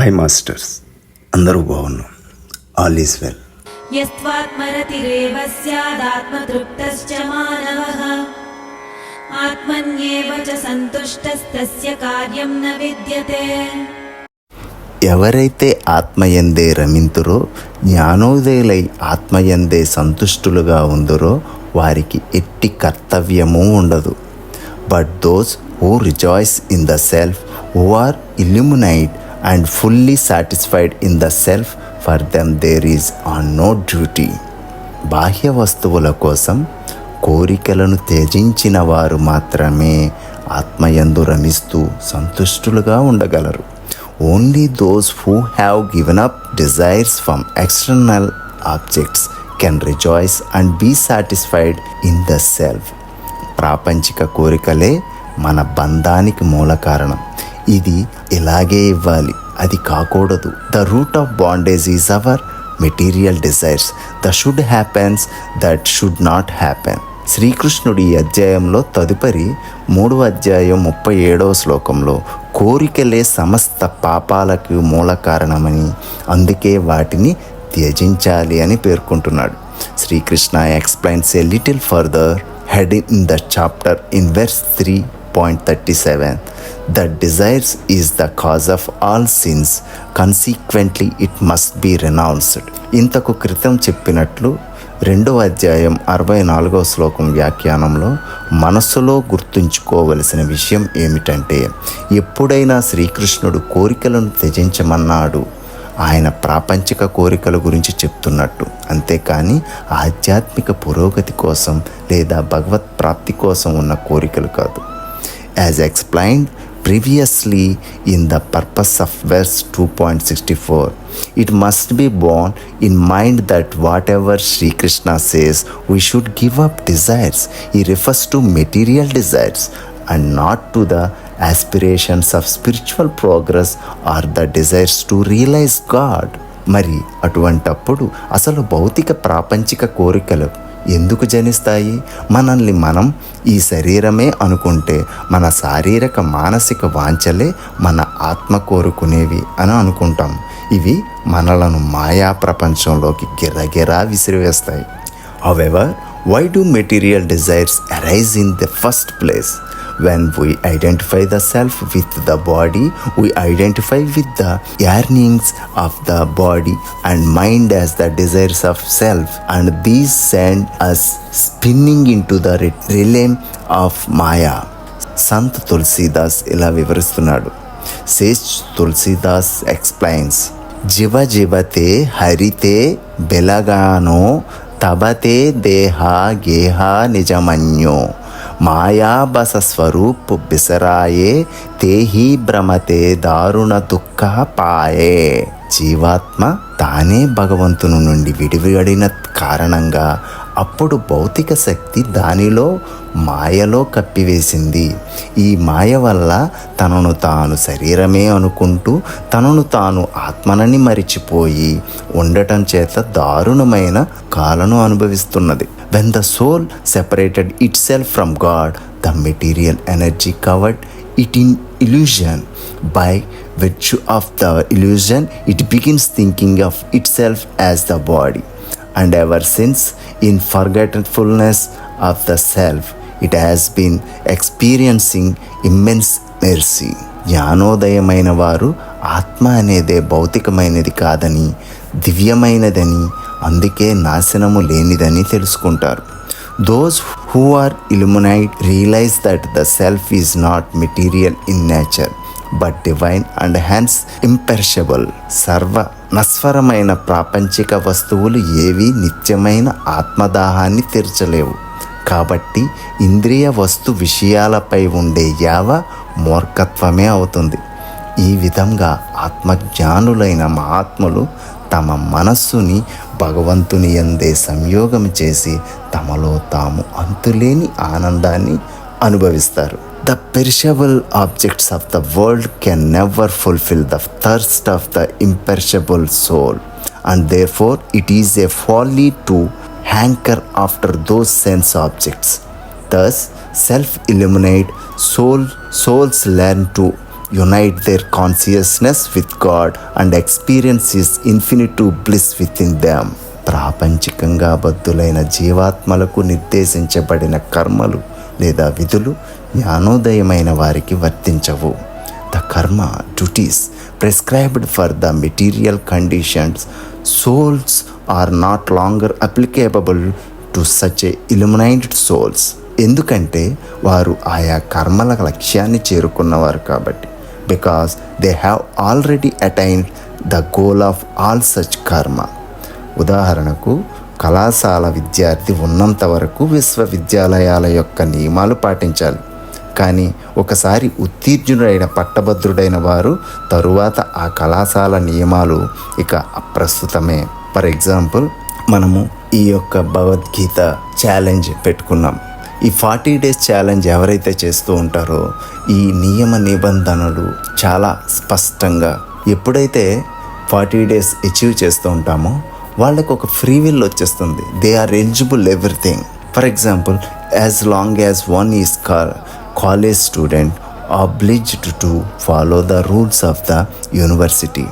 High masters అందరూ బాగున్నాం. All is well ఎవరైతే ఆత్మయందే రమింతురో జ్ఞానోదయులై ఆత్మయందే సంతుష్టులుగా ఉందరో వారికి ఎట్టి కర్తవ్యము ఉండదు. But those who rejoice in the self who are illuminate and fully satisfied in the self for them there is on no duty బాహ్య వస్తువుల కోసం కోరికలను త్యజించిన వారు మాత్రమే ఆత్మయందు రమిస్తూ సంతుష్టులుగా ఉండగలరు. Only those who have given up desires from external objects can rejoice and be satisfied in the self ప్రాపంచిక కోరికలే మన బంధానికి మూల కారణం. ఇది ఇలాగే ఇవ్వాలి. అది కాకూడదు. The root of bondage is our material desires the should happens that should not happen శ్రీకృష్ణుడి ఈ అధ్యాయంలో తదుపరి మూడవ అధ్యాయం ముప్పై ఏడవ శ్లోకంలో కోరికలే సమస్త పాపాలకు మూల కారణమని అందుకే వాటిని త్యజించాలి అని పేర్కొంటున్నాడు. Shri Krishna explains a little further head in the chapter in verse three point thirty seven. That desires is the cause of all sins. Consequently it must be renounced. ఇంతకు క్రితం చెప్పినట్లు రెండవ అధ్యాయం అరవై నాలుగవ శ్లోకం వ్యాఖ్యానంలో మనస్సులో గుర్తుంచుకోవలసిన విషయం ఏమిటంటే ఎప్పుడైనా శ్రీకృష్ణుడు కోరికలను త్యజించమన్నాడు. ఆయన ప్రాపంచిక కోరికల గురించి చెప్తున్నట్టు. అంతేకాని ఆధ్యాత్మిక పురోగతి కోసం లేదా భగవత్ ప్రాప్తి కోసం ఉన్న కోరికలు కాదు. As explained previously in the purpose of verse two point sixty four it must be borne in mind that whatever Shri Krishna says we should give up desires he refers to material desires and not to the aspirations of spiritual progress or the desires to realise God. మరి అటువంటప్పుడు అసలు భౌతిక ప్రాపంచిక కోరికలు ఎందుకు జనిస్తాయి? మనల్ని మనం ఈ శరీరమే అనుకుంటే మన శారీరక మానసిక వాంఛలే మన ఆత్మ కోరుకునేవి అని అనుకుంటాం. ఇవి మనలను మాయా ప్రపంచంలోకి గిరగిరా విసిరివేస్తాయి. However why do material desires arise in the first place When we identify the self with the body, we identify with the yearnings of the body and mind as the desires of self, and these send us spinning into the realm of Maya. Sant Tulsidas ఇలా వివరిస్తున్నాడు sage Tulsidas explains జివ జివతే హరితే బెలగానో తబతే దేహ గేహ నిజమన్యో మాయాబస స్వరూప్ బిసరాయే తేహి భ్రమతే దారుణ దుఃఖ పాయే. జీవాత్మ తానే భగవంతుని నుండి విడివడిన కారణంగా అప్పుడు భౌతిక శక్తి దానిలో మాయలో కప్పివేసింది. ఈ మాయ వల్ల తనను తాను శరీరమే అనుకుంటూ తనను తాను ఆత్మనని మరిచిపోయి ఉండటం చేత దారుణమైన కాలను అనుభవిస్తున్నది. When the soul separated itself from God the material energy covered it in illusion by virtue of the illusion it begins thinking of itself as the body and ever since in forgetfulness of the self it has been experiencing immense mercy జ్ఞానోదయమైన వారు ఆత్మ అనేదే భౌతికమైనది కాదని దివ్యమైనదని అందుకే నాశనము లేనిదని తెలుసుకుంటారు. Those who are illuminate realise that the self is not material in nature but divine and hands imperishable సర్వ నస్వరమైన ప్రాపంచిక వస్తువులు ఏవి నిత్యమైన ఆత్మదాహాన్ని తీర్చలేవు. కాబట్టి ఇంద్రియ వస్తు విషయాలపై ఉండే యావ మూర్ఖత్వమే అవుతుంది. ఈ విధంగా ఆత్మజ్ఞానులైన మహాత్ములు తమ మనస్సుని భగవంతుని ఎందే సంయోగం చేసి తమలో తాము అంతులేని ఆనందాన్ని అనుభవిస్తారు. The perishable objects of the world can never fulfil the thirst of the imperishable soul and therefore it is a folly to hanker after those sense objects thus self illuminate soul souls learn to unite their consciousness with God and experience His infinite bliss within them. ప్రాపంచికంగా బద్దులైన జీవాత్మలకు నిర్దేశించబడిన కర్మలు లేదా విధులు జ్ఞానోదయమైన వారికి వర్తించవు. The karma duties prescribed for the material conditions souls are not longer applicable to such a illuminated souls ఎందుకంటే వారు ఆయా కర్మల లక్ష్యాన్ని చేరుకున్నవారు కాబట్టి. Because they have already attained the goal of all such karma ఉదాహరణకు కళాశాల విద్యార్థి ఉన్నంత వరకు విశ్వవిద్యాలయాల యొక్క నియమాలు పాటించాలి. కానీ ఒకసారి ఉత్తీర్ణుడైన పట్టభద్రుడైన వారు తరువాత ఆ కళాశాల నియమాలు ఇక అప్రస్తుతమే. ఫర్ ఎగ్జాంపుల్ మనము ఈ యొక్క భగవద్గీత ఛాలెంజ్ పెట్టుకున్నాం. ఈ ఫార్టీ డేస్ ఛాలెంజ్ ఎవరైతే చేస్తూ ఉంటారో ఈ నియమ నిబంధనలు చాలా స్పష్టంగా ఎప్పుడైతే ఫార్టీ డేస్ అచీవ్ చేస్తూ ఉంటామో వాళ్ళకు ఒక ఫ్రీ విల్ వచ్చేస్తుంది they are eligible everything for example as long as one is car college student obliged to follow the rules of the university.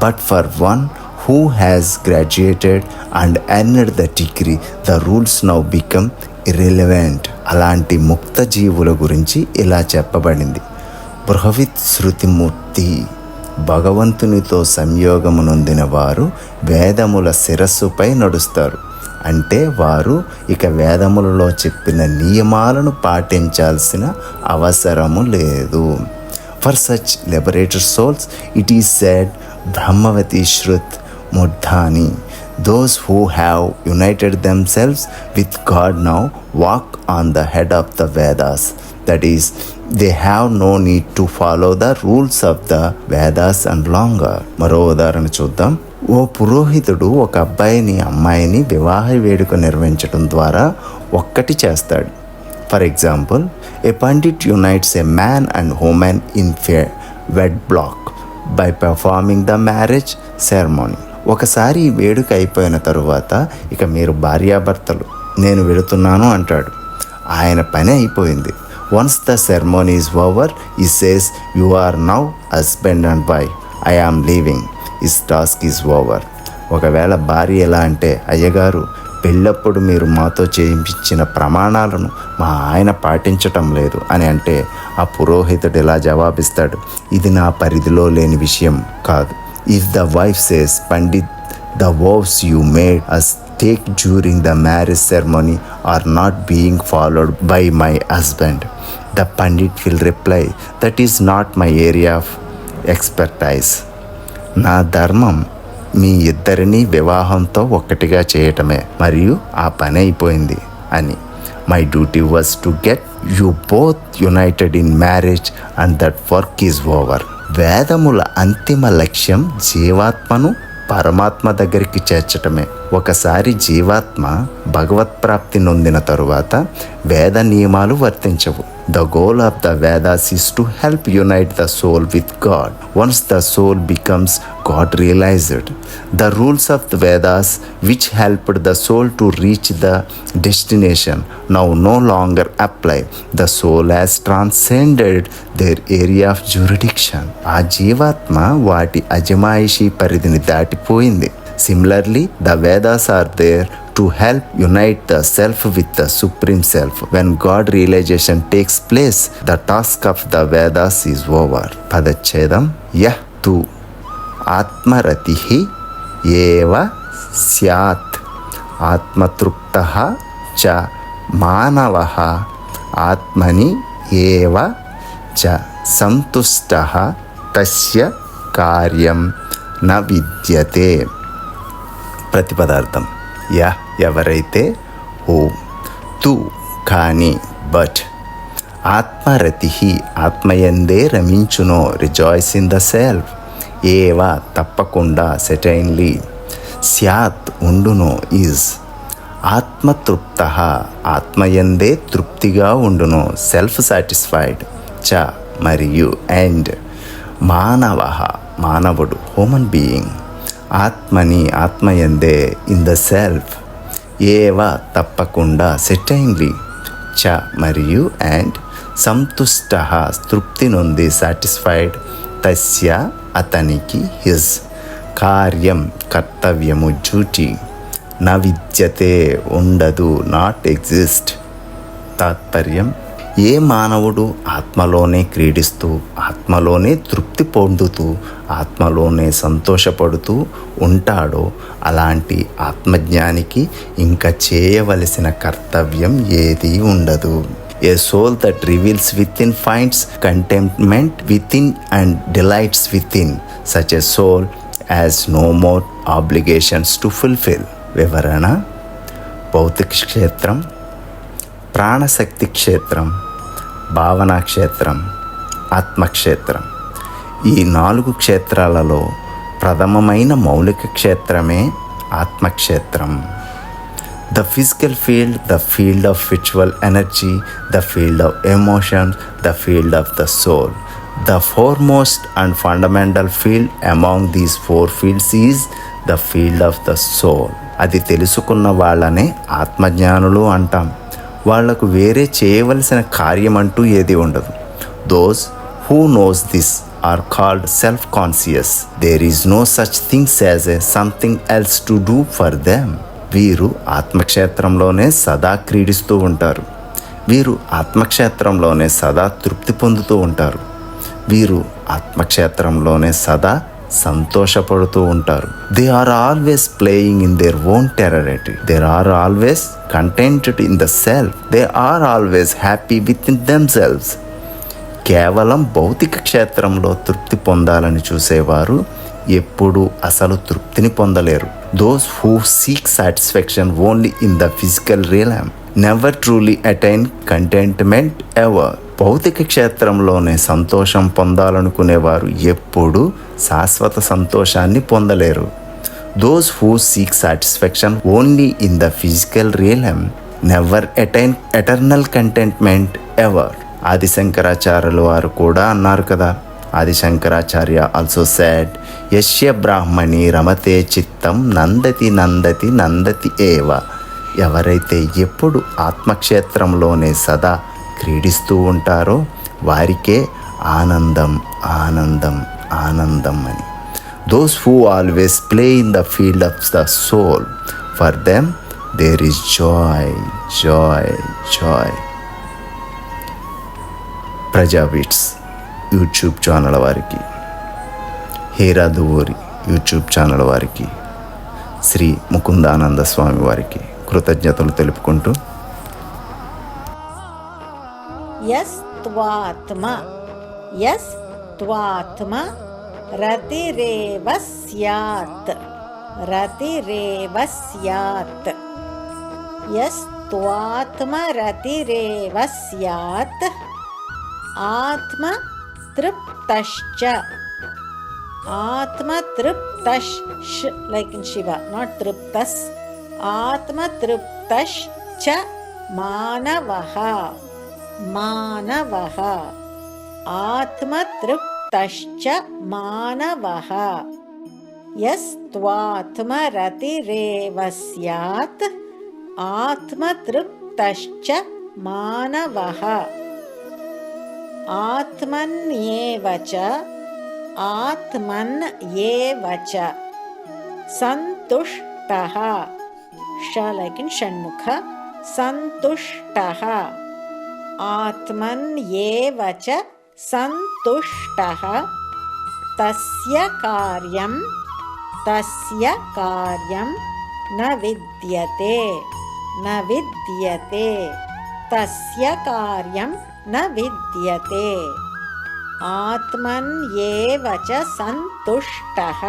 But for one who has graduated and earned the degree, the rules now become irrelevant. అలాంటి ముక్త జీవుల గురించి ఇలా చెప్పబడింది. బృహవిత్ శృతిమూర్తి భగవంతునితో సంయోగము నొందిన వారు వేదముల శిరస్సుపై నడుస్తారు. అంటే వారు ఇక వేదములలో చెప్పిన నియమాలను పాటించాల్సిన అవసరము లేదు. For such liberator souls it is said బ్రహ్మవతి శృత్ ముడ్ధాని those who have united themselves with God now walk on the head of the Vedas that is they have no need to follow the rules of the Vedas and longer మరో ఉదాహరణ చూద్దాం. ఓ పురోహితుడు ఒక అబ్బాయిని అమ్మాయిని వివాహ వేడుక నిర్వహించడం ద్వారా ఒక్కటి చేస్తాడు. For example a pandit unites a man and woman in ఫే wedlock by performing the marriage ceremony ఒకసారి ఈ వేడుక అయిపోయిన తరువాత ఇక మీరు భార్యాభర్తలు నేను వెళుతున్నాను అంటాడు. ఆయన పని అయిపోయింది. Once the ceremony is over he says you are now husband and wife I am leaving his task is over ఒకవేళ భార్య ఎలా అంటే అయ్యగారు పెళ్ళప్పుడు మీరు మాతో చేయించిన ప్రమాణాలను మా ఆయన పాటించటం లేదు అని అంటే ఆ పురోహితుడు ఇలా జవాబిస్తాడు ఇది నా పరిధిలో లేని విషయం కాదు. If the wife says pandit the vows you made us take during the marriage ceremony are not being followed by my husband the pandit will reply that is not my area of expertise నా ధర్మం మీ ఇద్దరిని వివాహంతో ఒక్కటిగా చేయటమే మరియు ఆ పని అయిపోయింది అని. My duty was to get you both united in marriage and that work is over వేదముల అంతిమ లక్ష్యం జీవాత్మను పరమాత్మ దగ్గరికి చేర్చటమే. ఒకసారి జీవాత్మ భగవత్ప్రాప్తి నొందిన తరువాత వేద నియమాలు వర్తించవు. The goal of the Vedas is to help unite the soul with God once the soul becomes God realised the rules of the Vedas which helped the soul to reach the destination now no longer apply the soul has transcended their area of jurisdiction ఆ జీవాత్మ వాటి అజమాయిషీ పరిధిని దాటిపోయింది. Similarly the Vedas are there to help unite the self with the supreme self when God realisation takes place the task of the Vedas is over పదచ్ఛేదం యహ్ తు ఆత్మరతి ఏవ స్యాత్. ఆత్మతృప్త చ మానవ. ఆత్మని ఏవ చ సంతుష్ట తస్య కార్యం న విద్యతే. ప్రతిపదార్థం. యా ఎవరైతే ఓ తు కానీ బట్ ఆత్మరతి ఆత్మయందే రమించునో రిజాయిస్ ఇన్ ద సెల్ఫ్. ఏవా తప్పకుండా సెటైన్లీ. స్యాత్ ఉండును ఈజ్. ఆత్మతృప్త ఆత్మయందే తృప్తిగా ఉండును సెల్ఫ్ సాటిస్ఫైడ్ చ మరియు అండ్. మానవ మానవుడు హ్యూమన్ బీయింగ్. ఆత్మని ఆత్మయందే ఇన్ ద సెల్ఫ్. ఏవ తప్పకుండా సెటైన్లీ. చ మరియు అండ్. సంతుష్ట తృప్తి నుండి సాటిస్ఫైడ్. తస్య అతనికి హిజ్ కార్యం కర్తవ్యము డ్యూటీ నా విద్యతే ఉండదు నాట్ ఎగ్జిస్ట్ తాత్పర్యం ఏ మానవుడు ఆత్మలోనే క్రీడిస్తూ ఆత్మలోనే తృప్తి పొందుతూ ఆత్మలోనే సంతోషపడుతూ ఉంటాడో అలాంటి ఆత్మజ్ఞానికి ఇంకా చేయవలసిన కర్తవ్యం ఏదీ ఉండదు. A soul that reveals within finds contentment within and delights within such a soul as no more obligations to fulfil వివరణ భౌతిక క్షేత్రం ప్రాణశక్తి క్షేత్రం భావనా క్షేత్రం ఆత్మక్షేత్రం ఈ నాలుగు క్షేత్రాలలో ప్రథమమైన మౌలిక క్షేత్రమే ఆత్మక్షేత్రం. The physical field the field of విచువల్ energy the field of emotions the field of the soul the foremost and fundamental field among these four fields is the field of the soul అది తెలుసుకున్న వాళ్ళనే ఆత్మజ్ఞానులు అంటాం. వాళ్ళకు వేరే చేయవలసిన కార్యం అంటూ ఏది ఉండదు. Those who knows this are called self conscious there is no such things as a something else to do for them వీరు ఆత్మక్షేత్రంలోనే సదా క్రీడిస్తూ ఉంటారు. వీరు ఆత్మక్షేత్రంలోనే సదా తృప్తి పొందుతూ ఉంటారు. వీరు ఆత్మక్షేత్రంలోనే సదా సంతోషపడుతూ ఉంటారు. They are always playing in their own territory there are always contented in the self they are always happy within themselves కేవలం భౌతిక క్షేత్రంలో తృప్తి పొందాలని చూసేవారు ఎప్పుడూ అసలు తృప్తిని పొందలేరు. Those who seek satisfaction only in the physical real never truly attain contentment ever భౌతిక క్షేత్రంలోనే సంతోషం పొందాలనుకునేవారు ఎప్పుడూ శాశ్వత సంతోషాన్ని పొందలేరు. Those who seek satisfaction only in the physical real never attain eternal contentment ever ఆదిశంకరాచార్యుల వారు కూడా అన్నారు కదా ఆదిశంకరాచార్య ఆల్సో సాడ్ యశ్య బ్రాహ్మణి రమతే చిత్తం నందతి నందతి నందతి ఏవ. ఎవరైతే ఎప్పుడు ఆత్మక్షేత్రంలోనే సదా క్రీడిస్తూ ఉంటారో వారికే ఆనందం ఆనందం ఆనందం అని. Those who always play in the field of the soul for them there is joy joy joy ప్రజాబిట్స్ YouTube channel వారికి హేరా దువోరి యూట్యూబ్ ఛానల్ వారికి శ్రీ ముకుందానంద స్వామి వారికి కృతజ్ఞతలు తెలుపుకుంటూ. ఎస్ త్వాత్మ ఎస్ త్వాత్మ రతిరేవ స్యాత్ రతిరేవ స్యాత్ ఎస్ త్వాత్మ రతిరేవ స్యాత్ ఆత్మ रतिरेव स्यात् रतिरेव स्यात् यस्त्वात्मरतिरेव स्यात् आत्मतृप्तश्च आत्मतृप्तश् like in Shiva, not तृप्तस् आत्मतृप्तश्च मानवः मानवः आत्मतृप्तश्च मानवः यस्त्वात्मरतिरेव स्यात् आत्मतृप्तश्च मानवः आत्मन्येव च आत्मन् एव च। सन्तुष्टः। ष like in षण्मुख सन्तुष्टः। आत्मन्येव च सन्तुष्टः। तस्य कार्यं तस्य कार्यं न विद्यते न विद्यते। तस्य कार्यं न विद्यते। आत्मन्येव च सन्तुष्टः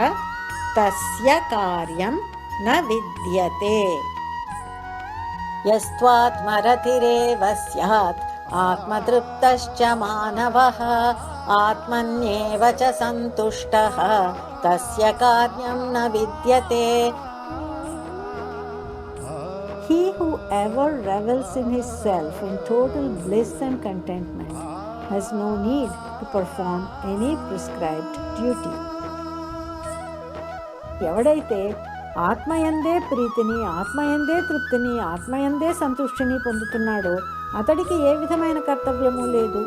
तस्य कार्यं न विद्यते। यस्त्वात्मरतिरेव स्यात् आत्मतृप्तश्च मानवः आत्मन्येव च सन्तुष्टः तस्य कार्यं न विद्यते He who ever revels in himself in total bliss and contentment has no need to perform any prescribed duty. ఎవడైతే ఆత్మయందే ప్రీతిని ఆత్మయందే తృప్తిని ఆత్మయందే సంతృష్టిని పొందుతున్నాడో అతడికి ఏ విధమైన కర్తవ్యము లేదు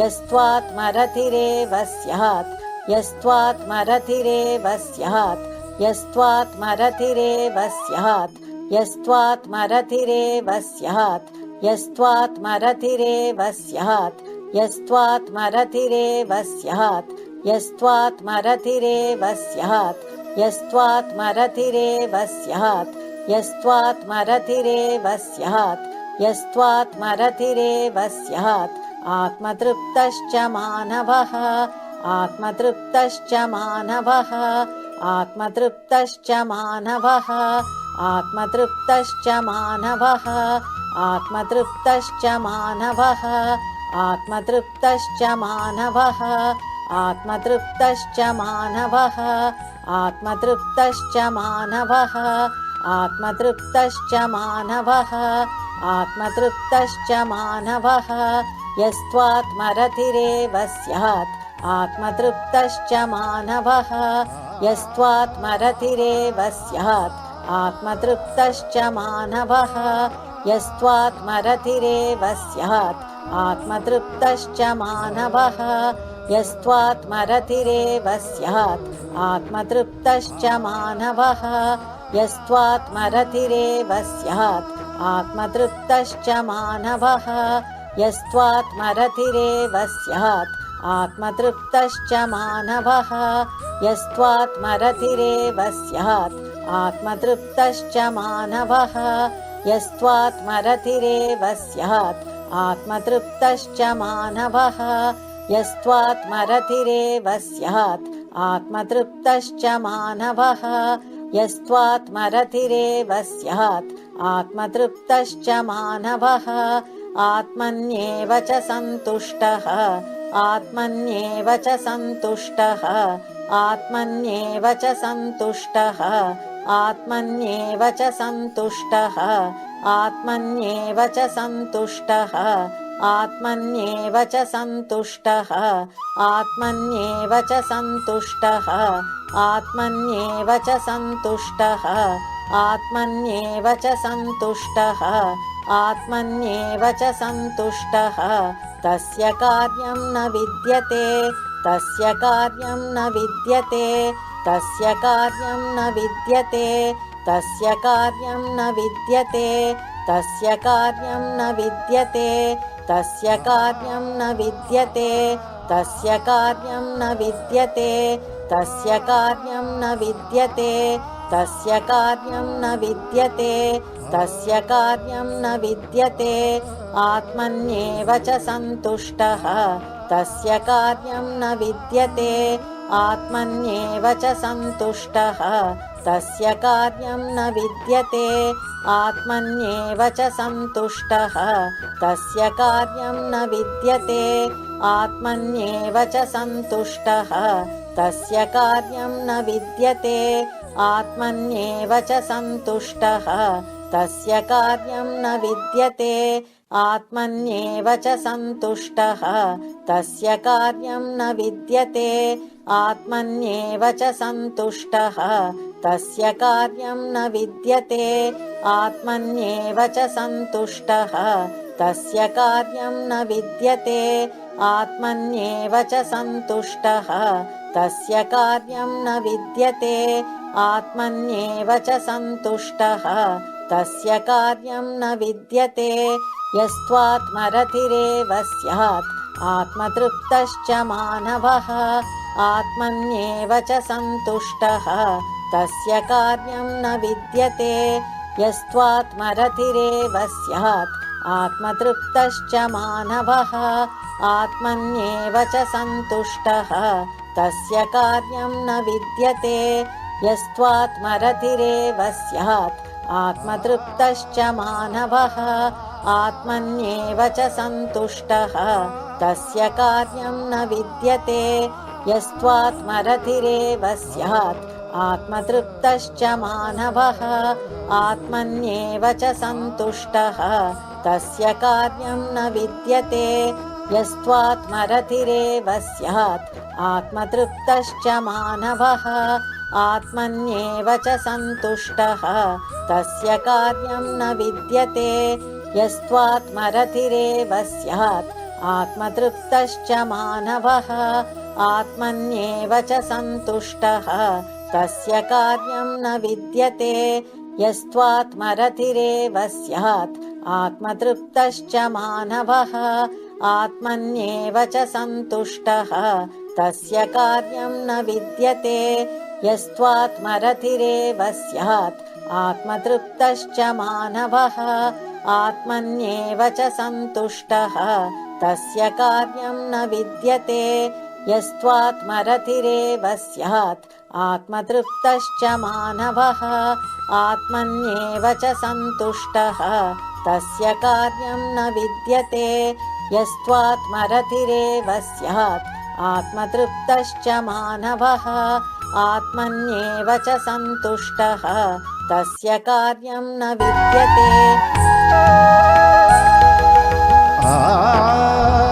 యస్వాత్మరతిరేవ స్యాత్ యస్వాత్మరతిరేవ స్యాత్ यस्त्वात्मरतिरेव स्यात् यस्त्वात्मरतिरेव स्यात् यस्त्वात्मरतिरेव स्यात् यस्त्वात्मरतिरेव स्यात् यस्त्वात्मरतिरेव स्यात् यस्त्वात्मरतिरेव स्यात् यस्त्वात्मरतिरेव स्यात् यस्त्वात्मरतिरेव स्यात्। आत्मतृप्तश्च मानवः आत्मतृप्तश्च मानवः आत्मतृप्तश्च मानवः आत्मतृप्तश्च मानवः आत्मतृप्तश्च मानवः आत्मतृप्तश्च मानवः आत्मतृप्तश्च मानवः आत्मतृप्तश्च मानवः आत्मतृप्तश्च मानवः आत्मतृप्तश्च मानवः यस्त्वात्मरतिरेव स्यात् आत्मतृप्तश्च मानवः यस्त्वात्मरतिरेव स्यात्। आत्मतृप्तश्च मानवः। यस्त्वात्मरतिरेव स्यात्। आत्मतृप्तश्च मानवः। यस्त्वात्मरतिरेव स्यात्। आत्मतृप्तश्च मानवः। यस्त्वात्मरतिरेव स्यात्। आत्मतृप्तश्च मानवः। यस्त्वात्मरतिरेव स्यात् आत्मतृप्तश्च मानवः यस्त्वात्मरतिरेव स्यात्। आत्मतृप्तश्च मानवः यस्त्वात्मरतिरेव स्यात्। आत्मतृप्तश्च मानवः यस्त्वात्मरतिरेव स्यात्। आत्मतृप्तश्च मानवः यस्त्वात्मरतिरेव स्यात्। आत्मतृप्तश्च मानवः आत्मन्येव च सन्तुष्टः आत्मन्येव च सन्तुष्टः आत्मन्येव च सन्तुष्टः आत्मन्येव च सन्तुष्टः आत्मन्येव च सन्तुष्टः आत्मन्येव च सन्तुष्टः आत्मन्येव च सन्तुष्टः आत्मन्येव च सन्तुष्टः आत्मन्येव च सन्तुष्टः आत्मन्येव च सन्तुष्टः తస్య కార్యం న విద్యతే తస్య కార్యం న విద్యతే తస్య కార్యం న విద్యతే తస్య కార్యం న విద్యతే తస్య కార్యం న విద్యతే తస్య కార్యం న విద్యతే తస్య కార్యం న విద్యతే తస్య కార్యం న విద్యతే తస్య కార్యం న విద్యతే तस्य कार्यं न विद्यते आत्मन्येव च सन्तुष्टः। तस्य कार्यं न विद्यते आत्मन्येव च सन्तुष्टः। तस्य कार्यं न विद्यते आत्मन्येव च सन्तुष्टः। तस्य कार्यं न विद्यते आत्मन्येव च सन्तुष्टः। तस्य कार्यं न विद्यते आत्मन्येव च सन्तुष्टः तस्य कार्यं न विद्यते आत्मन्येव च सन्तुष्टः। तस्य कार्यं न विद्यते आत्मन्येव च सन्तुष्टः। तस्य कार्यं न विद्यते आत्मन्येव च सन्तुष्टः। तस्य कार्यं न विद्यते आत्मन्येव च सन्तुष्टः। तस्य कार्यं न विद्यते आत्मन्येव च सन्तुष्टः तस्य कार्यं न विद्यते यस्त्वात्मरतिरेव स्यात्। आत्मतृप्तश्च मानवः आत्मन्येव च सन्तुष्टः। तस्य कार्यं न विद्यते यस्त्वात्मरतिरेव स्यात्। आत्मतृप्तश्च मानवः आत्मन्येव च सन्तुष्टः। तस्य कार्यं न विद्यते यस्त्वात्मरतिरेव स्यात् आत्मतृप्तश्च मानवः आत्मन्येव च सन्तुष्टः। तस्य कार्यं न विद्यते यस्त्वात्मरतिरेव स्यात्। आत्मतृप्तश्च मानवः आत्मन्येव च सन्तुष्टः। तस्य कार्यं न विद्यते यस्त्वात्मरतिरेव स्यात्। आत्मतृप्तश्च मानवः आत्मन्येव च सन्तुष्टः। तस्य कार्यं न विद्यते यस्त्वात्मरतिरेव स्यात्। आत्मतृप्तश्च मानवः आत्मन्येव च सन्तुष्टः। तस्य कार्यं न विद्यते यस्त्वात्मरतिरेव स्यात्। आत्मतृप्तश्च मानवः आत्मन्येव च सन्तुष्टः। तस्य कार्यं न विद्यते यस्त्वात्मरतिरेव स्यात्। आत्मतृप्तश्च मानवः आत्मन्येव च सन्तुष्टः। तस्य कार्यं न विद्यते यस्त्वात्मरतिरेव स्यात्। आत्मतृप्तश्च मानवः आत्मन्येव च सन्तुष्टः। तस्य कार्यं न विद्यते यस्त्वात्मरतिरेव स्यात् आत्मतृप्तश्च मानवः आत्मन्येव च सन्तुष्टः तस्य कार्यं न विद्यते ఆ